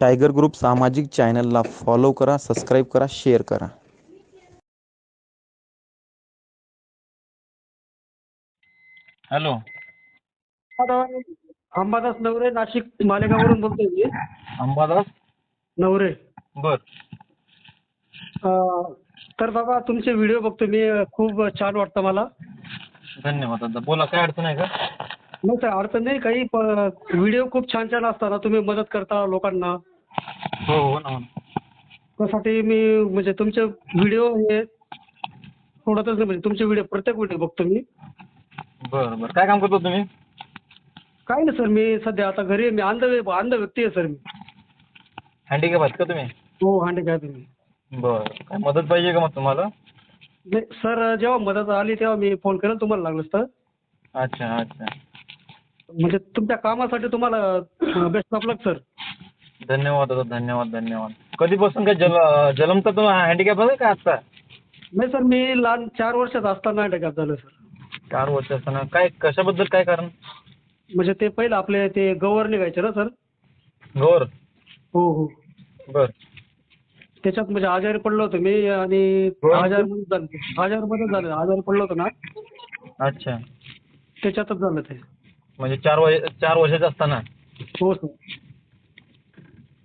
Tiger group सामाजिक चॅनलला follow करा सबस्क्राईब करा शेअर करा. हॅलो. आता अंबादास नवरे नाशिक मालेगाववरून बोलतोय मी. अंबादास? नवरे. बर. अं, तर बाबा तुमचे व्हिडिओ बघतो मी. खूप छान वाटतं मला. धन्यवाद दादा. बोला काय अडचण आहे का? नाही सर अडचण नाही काही व्हिडिओ खूप छान छान असताना तुम्ही मदत करता लोकांना. हो हो ना. हो ना. त्यासाठी मी म्हणजे तुमचे व्हिडिओ हे सोडतच नाही म्हणजे तुमचे व्हिडिओ प्रत्येक व्हिडिओ बघतो मी. बरं बरं. काय काम करतो तुम्ही? काय नाही सर मी सध्या आता घरी आहे. मी अंध अंध व्यक्ती आहे सर मी. हँडिकॅप आहात का तुम्ही? हो हँडिकॅप आहे मी. बरं. काय मदत पाहिजे का मग तुम्हाला? नाही सर जेव्हा मदत आली तेव्हा मी फोन करेल तुम्हाला लागलंच तर. अच्छा अच्छा. म्हणजे तुमच्या कामासाठी तुम्हाला बेस्ट ऑफ लक सर धन्यवाद दादा धन्यवाद धन्यवाद. कधीपासून काय जल जन्मता तुम्ही हँडिकॅप आहे का आत्ता? नाही सर मी लहान चार वर्षात असताना अटॅक झालं सर चार वर्ष असताना. काय कशाबद्दल काय कारण? म्हणजे ते पहिलं आपले ते गवर निघायचे ना सर गौर हो हो. बर. त्याच्यात म्हणजे आजारी पडलो होतो मी आणि झालं आजारमध्येच झालं आजारी पडलो होतो ना. अच्छा. त्याच्यातच झालं ते. म्हणजे चार वय चार वर्षाचे असताना? हो सर.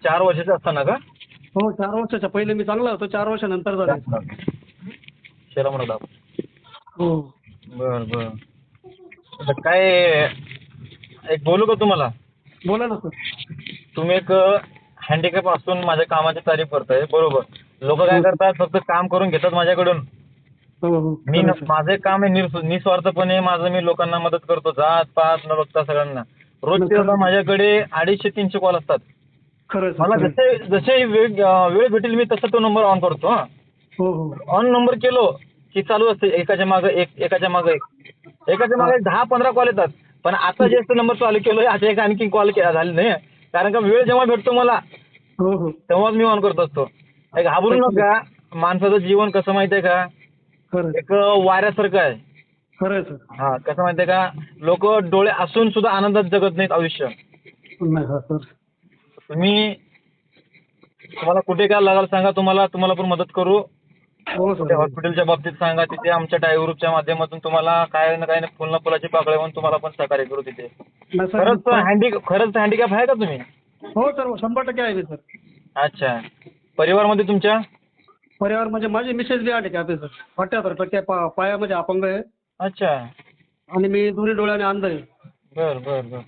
चार वर्षाचे असताना का? हो चार वर्षाच्या. पहिले मी चांगला होतो चार वर्षानंतर झालं. शेरा म्हणा दाब. हो. बर बर. आता काय एक बोलू का तुम्हाला? बोला ना सर. तुम्ही एक हँडिकॅप असून माझ्या कामाची तारीफ करताय बरोबर. लोक काय करतात फक्त काम करून घेतात माझ्याकडून. हो हो मी खरं सर. माझे काम आहे निस्वार्थपणे माझं मी लोकांना मदत करतो जात पात न बघता सगळ्यांना. खरं. माझ्याकडे अडीचशे तीनशे कॉल असतात. मला. जसे जसे वेळ भेटेल मी तसा तो नंबर ऑन करतो हा. हो हो. ऑन नंबर केलो की चालू असते एकाच्या मागे एक एकाच्या मागे एक. एकाच्या मागे दहा पंधरा कॉल येतात पण आता जास्त नंबर चालू केलोय आता एक आणखी कॉल झाले नाही कारण का वेळ जेव्हा भेटतो मला हो हो. तेव्हाच मी ऑन करत असतो. घाबरू नका माणसाचं जीवन कसं माहितीये का? एक वाऱ्यासारखं आहे. खरं आहे सर हा कसं माहितीये का? लोक डोळे असून सुद्धा आनंदात जगत नाहीत आयुष्य. नाही हा सर तुम्ही तुम्हाला कुठे काय लागाल सांगा तुम्हाला तुम्हाला पण मदत करू. हो सर. हॉस्पिटलच्या बाबतीत सांगा तिथे आमच्या टाय ग्रुपच्या माध्यमातून तुम्हाला काय ना काय ना फुल ना फुलाची पाकळी म्हणून तुम्हाला पण सहकार्य करू तिथे. नाही खरंच हँडी खरंच हँडिकॅप आहे का तुम्ही? हो सर शंभर टक्के आहे मी सर. अच्छा. परिवारमध्ये तुमच्या? परिवार म्हणजे माझी मिसेस बी आहे सर अठ्ठ्याहत्तर टक्के पा पायामध्ये अपंग आहे. अच्छा. आणि मी दोन्ही डोळ्याने अंध आहे. बर बर बर.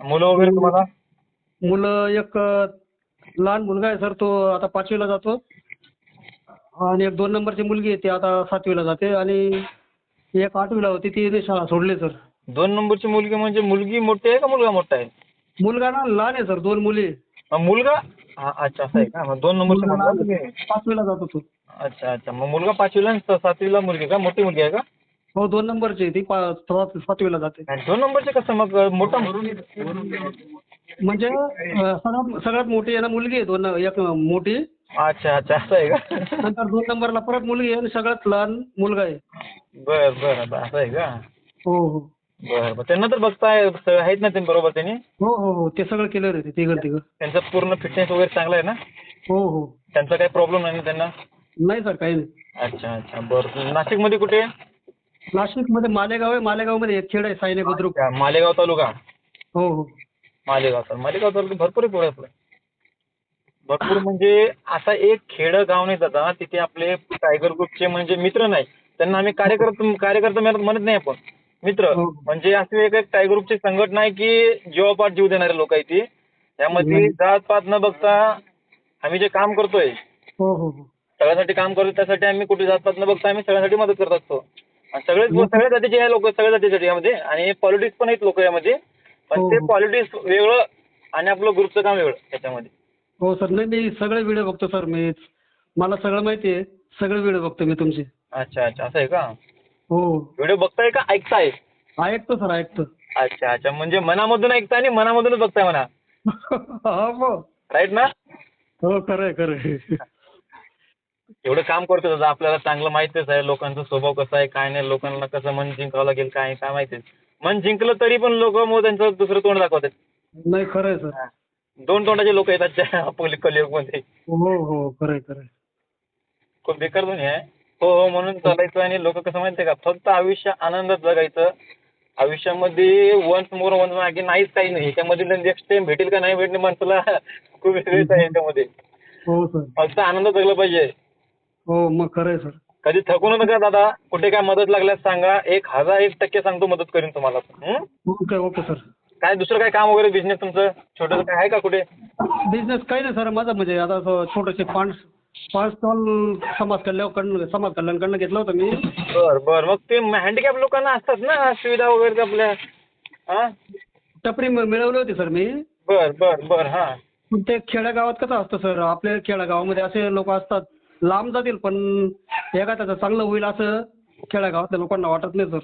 मुलं वगैरे तुम्हाला? मुलं एक लहान मुलगा आहे सर तो आता पाचवीला जातो. आणि एक दोन नंबरची मुलगी आहे ती आता सातवीला जाते. आणि एक आठवीला होती ती शाळा सोडली सर. दोन नंबरची मुलगी म्हणजे मुलगी मोठी आहे का मुलगा मोठा आहे? मुलगा ना लहान आहे सर. दोन मुली. मुलगा? हा, अच्छा असं आहे का? मग दोन नंबरची मुलगा मुलगा लहान आहे. पाचवीला जातो तो. अच्छा अच्छा. मग मुलगा पाचवीला आणि स- सातवीला मुलगी का? मोठी मुलगी आहे का? हो दोन नंबरची ती. पा सात- सातवीला जाते. आणि दोन नंबरचे कसं मग अं, मोठा म्हणजे अं, सगळ्यात सगळ्यात मोठी आहे ना मुलगी आहे. दोन एक मोठी. अच्छा अच्छा. असं आहे का? नंतर दोन नंबरला परत मुलगी आहे आणि सगळ्यात लहान मुलगा आहे. बर बर. असं आहे का? हो हो. बर बर. त्यांना तर बघताय स- आहेत ना ते बरोबर त्यांनी? हो हो हो. ते सगळं केलं रे ते तिघं तिघं. त्यांचं पूर्ण फिटनेस वगैरे चांगला आहे ना? हो हो. त्यांचा काही प्रॉब्लेम नाही ना त्यांना? नाही सर काही नाही. अच्छा अच्छा. बरं. नाशिकमध्ये कुठे? नाशिकमध्ये मालेगाव आहे. मालेगावमध्ये एक खेड आहे सायने बुद्रुक. अच्छा, मालेगाव तालुका? हो हो. मालेगाव तर मालेगाव तालुका भरपूर आहे पुढे आपलं भरपूर म्हणजे असा एक खेड गाव नाही दादा तिथे आपले टायगर ग्रुपचे म्हणजे मित्र नाही. त्यांना आम्ही कार्यकर्ता कार्यकर्ता म्हणत म्हणत नाही आपण. मित्र हो. म्हणजे अशी एक एक टायगर ग्रुपची संघटना आहे की जीवापाठ जीव देणारे लोक आहेत ती. त्यामध्ये. जात पात न बघता आम्ही जे काम करतोय हो हो हो. सगळ्यासाठी काम करतो त्यासाठी आम्ही कुठे जात पात न बघता आम्ही सगळ्यासाठी मदत करत असतो. आणि सगळेच हम्म. सगळ्या जातीचे लोक सगळ्या जातीसाठी यामध्ये. आणि पॉलिटिक्स पण आहेत लोक यामध्ये. पण हो, ते हो. पॉलिटिक्स वेगळं आणि आपलं ग्रुपचं काम वेगळं त्याच्यामध्ये. हो सर. नाही मी सगळे व्हिडिओ बघतो सर. मी मला सगळं माहिती आहे. सगळे व्हिडिओ बघतो मी तुमचे. अच्छा अच्छा. असं आहे का? हो. व्हिडिओ बघताय का ऐकताय? ऐकतो सर ऐकतो. अच्छा अच्छा. म्हणजे मनामधून ऐकताय आणि मनामधूनच बघताय म्हणा. हा राईट ना? हो खरं आहे खरं आहे एवढं काम करतो दादा आपल्याला चांगलं माहितीच आहे लोकांचा स्वभाव कसा आहे काय नाही लोकांना कसं मन जिंकावं लागेल काय काय माहितीच मन जिंकलं तरी पण लोक मग त्यांचं दुसरं तोंड दाखवतात. नाही खरं आहे सर दोन तोंडाचे लोक आपल्या कलियुगमध्ये. हो हो खरंय खरंय. खूप बेकार दुनिया आहे. हो हो म्हणून चालायचं आणि लोक कसं माहितीये का फक्त आयुष्य आनंदात जगायचं. आयुष्यामध्ये वन्स मोर वन्स मागे नाहीच काही नाही. ह्याच्यामध्ये नेक्स्ट टाइम भेटेल का नाही भेटेल माणसाला खूप वेगळीच आहे ह्याच्यामध्ये हो सर. फक्त आनंदात जगलं पाहिजे. हो मग खरंय सर. कधी थकू नका दादा. कुठे काय मदत लागल्यास सांगा. एक हजार एक टक्के सांगतो मदत करीन तुम्हाला? Okay okay sir. काय दुसरं काय काम वगैरे बिझनेस तुमचं? छोटं काय आहे का कुठे? बिझनेस काही नाही सर. माझं म्हणजे आता छोटेसे पाच पाच स्टॉल समाज कल्याण समाज कल्याणकडनं घेतलं होतं मी. बर बर. मग ते हँडिकॅप लोकांना असतात ना सुविधा वगैरे आपल्या? हा? टपरी म- मिळवली होती सर मी. बर बर बर हा. पण ते खेड्यागावात कसं असतं सर? आपल्या खेड्यागावामध्ये असे लोक असतात लांब जातील पण एका त्याचं चांगलं होईल असं खेड्यागावातल्या लोकांना वाटत नाही सर.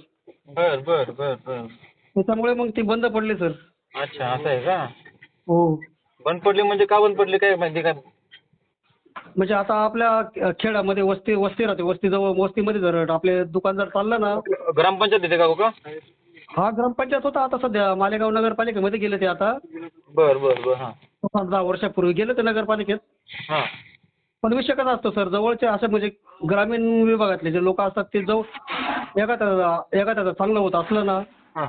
बर बर बर बर. त्याच्यामुळे मग ती बंद पडली सर. अच्छा असं आहे का? हो. बंद पडली म्हणजे का बंद पडली? काय माहिती का म्हणजे आता आपल्या खेड्यामध्ये वस्ती वस्ती राहते. वस्तीजवळ वस्तीमध्ये जर आपले दुकान जर चाललं ना. ग्रामपंचायत येते का हो का हा ग्रामपंचायत होता आता सध्या. मालेगाव नगरपालिकेमध्ये गेले ते आता. बर बर बर हा. पाच दहा वर्षापूर्वी गेले ते नगरपालिकेत. हा. पण विषय कसा असतो सर. जवळचे असे म्हणजे ग्रामीण विभागातले जे लोक असतात ते जवळ एखाद्या एखाद्याचं चांगलं होत असलं ना हा.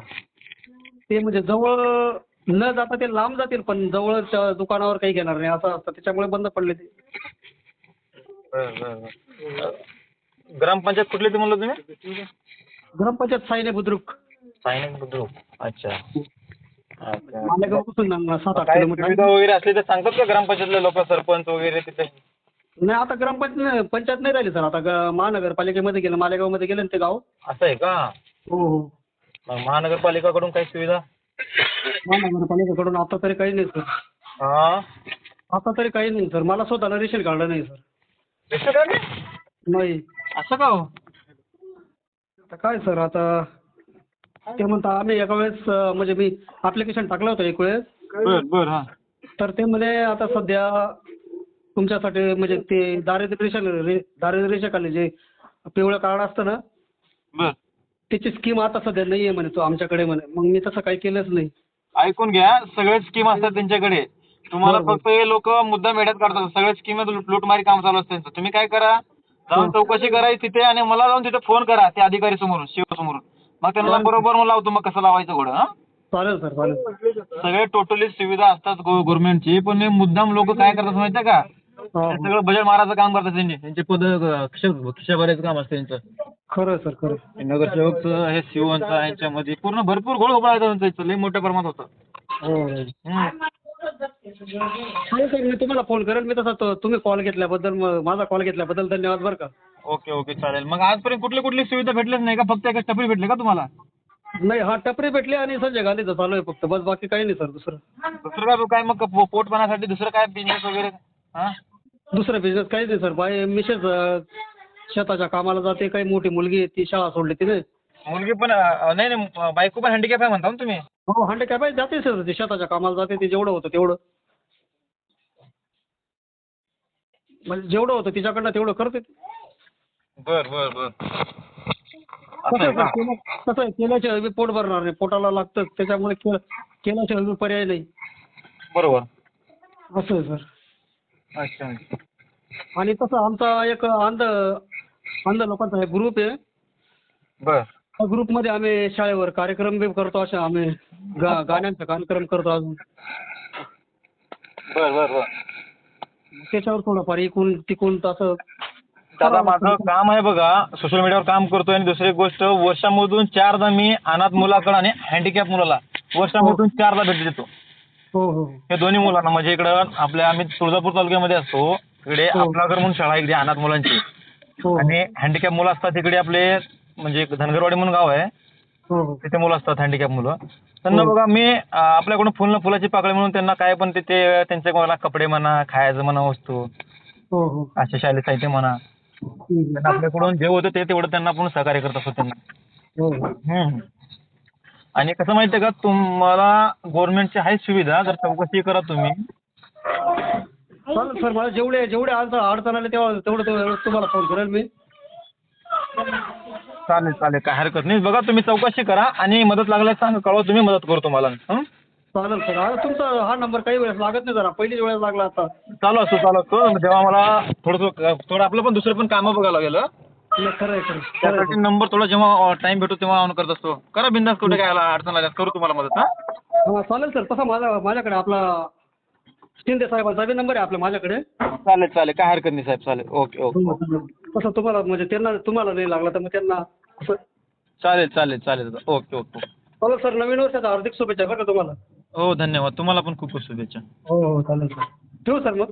ते म्हणजे जवळ न जाता ते लांब जातील पण जवळच्या दुकानावर काही घेणार नाही. असं असतं. त्याच्यामुळे बंद पडले ते. बर ग्रामपंचायत कुठली ते म्हणलं तुम्ही? ग्रामपंचायत साईने बुद्रुक. सायनिक बुद्रुक. अच्छा. अच्छा. मालेगावपासून ना सात आठ काय किलोमीटर. सुविधा वगैरे असली तर सांगतात का ग्रामपंचायतले लोक सरपंच वगैरे तिथे? नाही आता ग्रामपंचायत पंचायत नाही राहिली सर. आता ग- महानगरपालिकेमध्ये गेलं मालेगावमध्ये गेलं ना ते गाव. असं आहे का? हो हो. मग महानगरपालिकाकडून काही सुविधा? महानगरपालिकेकडून आता तरी काही नाही सर. हा. आता तरी काही नाही सर. मला स्वतःला रेशन कार्ड नाही सर. नाही? असं का हो? आता काय सर आता ते म्हणता आम्ही एका वेळेस अं, म्हणजे मी ॲप्लिकेशन टाकलं होतं एक वेळेस. बर बर हा. तर ते म्हणे आता सध्या तुमच्यासाठी म्हणजे ते दारिद्र्य रेशन रे दारिद्र्य रेषेखाली जे पिवळं कार्ड असतं ना बर. त्याची स्कीम आता सध्या नाही आहे म्हणे तो आमच्याकडे म्हणे. मग मी तसं काही केलंच नाही. ऐकून घ्या सगळे स्कीम असतात त्यांच्याकडे. तुम्हाला. फक्त हे लोक मुद्दा मेढ्यात काढतात. सगळे स्कीम लूटमारी काम चालू असतं त्यांचं. तुम्ही काय करा? जाऊन हं. चौकशी करायची तिथे आणि मला जाऊन तिथे फोन करा त्या अधिकारी समोरून शिव समोरून. मग त्यांना. बरोबर मग लावतो मग कसं लावायचं घोडं हा? चालेल सर चालेल. सगळे टोटली सुविधा असतात गव्हर्नमेंटची पण हे मुद्दाम लोक काय करतात माहितीये का? हा, हे सगळं बजेट मारायचं काम करतात त्यांचे त्यांचे पद खिशा भरायचं काम असतं त्यांचं. खरं सर खरं. आहे. नगरसेवकचं हे सीओचं यांच्यामध्ये पूर्ण भरपूर घोळ आहे त्यांचं लई मोठ्या प्रमाणात होतं. हो सर मी तुम्हाला फोन करेल. मी तसा तो- तुम्ही कॉल घेतल्याबद्दल म- माझा कॉल घेतल्याबद्दल धन्यवाद बरं का. ओके ओके चालेल. मग आजपर्यंत कुठली कुठली सुविधा भेटलीच नाही का? फक्त एकच टपरी भेटली का तुम्हाला? नाही हा टपरी भेटली आणि संजय गांधीचं चालू आहे फक्त. बस बाकी काही नाही सर दुसरं. दुसरं काय काय मग पो- पोटपाण्यासाठी दुसरं काय बिझनेस वगैरे? हा? दुसरं बिझनेस काहीच नाही सर. बाय मिसेस अं, शेताच्या कामाला जाते. काही मोठी मुलगी आहे ती शाळा सोडली तिने. मुलगी पण नाही नाही बायको पण हँडिकॅप आहे म्हणता ना तुम्ही? हो हँडिकॅप आहे जाते सर ती शेताच्या कामाला जाते ती जेवढं होतं तेवढं. म्हणजे जेवढं होतं तिच्याकडनं तेवढं करते ती. बर बर बर. कसं आहे आहे का? केलं- कसं आहे केल्याशिवाय बी पोट भरणार नाही पोटाला लागतं त्याच्यामुळे के केल्याशिवाय बी पर्याय नाही. बरोबर. असं आहे सर अच्छा आणि तसं आमचा एक अंध अंध लोकांचा एक ग्रुप आहे. बर. ग्रुपमध्ये आम्ही शाळेवर कार्यक्रम बी करतो असे आम्ही गा गाण्यांचा कार्यक्रम करतो अजून. बर बर बर. त्याच्यावर थोडंफार इकून तिकून तसं दादा माझं काम आहे बघा सोशल मीडियावर काम करतोय. आणि दुसरी गोष्ट वर्षामधून चारदा मी अनाथ मुलाकडं आणि हँडिकॅप मुलाला वर्षामधून चारदा भेट देतो. हो हो हे. दोन्ही मुलांना म्हणजे इकडं आपल्या आम्ही तुळजापूर तालुक्यामध्ये असतो. इकडे हो. आपलागर म्हणून शाळा आहे इकडे अनाथ मुलांची. हो. आणि हँडिकॅप मुलं असतात तिकडे आपले म्हणजे एक धनगरवाडी म्हणून गाव आहे. हो हो. तिथे मुलं असतात हँडिकॅप मुलं. त्यांना हो. बघा मी अं, आपल्याकडून फुल फुलाची पाकळी म्हणून त्यांना काय पण तिथे त्यांच्या कोणाला कपडे म्हणा खायचं म्हणा वस्तू हो हो. असे शालेय साहित्य म्हणा. हम्म. त्यांना आपल्याकडून जे होतं ते तेवढं त्यांना आपण सहकार्य करत असतो त्यांना. हो. हो हम्म. आणि कसं माहितीये का तुम्हाला गव्हर्नमेंटची आहे सुविधा जर चौकशी करा तुम्ही. चालेल सर मला जेवढे जेवढे अडचण अडचण आले तेव्हा तेवढं तेवढं तुम्हाला फोन करेल मी. चालेल चालेल काय हरकत नाही. बघा तुम्ही चौकशी करा आणि मदत लागल्यास सांगा कळवा तुम्ही मदत करू तुम्हाला. हं? चालेल सर. आता तुमचा हा नंबर काही वेळेस लागत नाही जरा. पहिलीच वेळेस लागला आता. चालू असतो चालू असतो तेव्हा मला थोडंसं थोडं आपलं पण दुसरं पण कामं बघायला लागेल हं. नाही, खरं आहे खरं आहे. खरं आहे त्यासाठी नंबर थोडा जेव्हा टाइम भेटतो तेव्हा ऑन करत असतो. करा बिंदास कुठे काय आला अडचण आल्यास करू तुम्हाला मदत हा? हा चालेल सर. तसा माझा माझ्याकडे आपला शिंदे साहेबांचा बी नंबर आहे आपला माझ्याकडे. चालेल चालेल. काय हरकत नाही साहेब चालेल. Okay okay. तसं तुम्हाला म्हणजे त्यांना तुम्हाला नाही लागला तर मग त्यांना असं चालेल चालेल चालेल. Okay okay. चालेल सर नवीन वर्षाचा हार्दिक शुभेच्छा बरं का तुम्हाला. हो धन्यवाद. तुम्हाला पण खूप खूप शुभेच्छा. हो हो चालेल सर. ठेवू सर मग.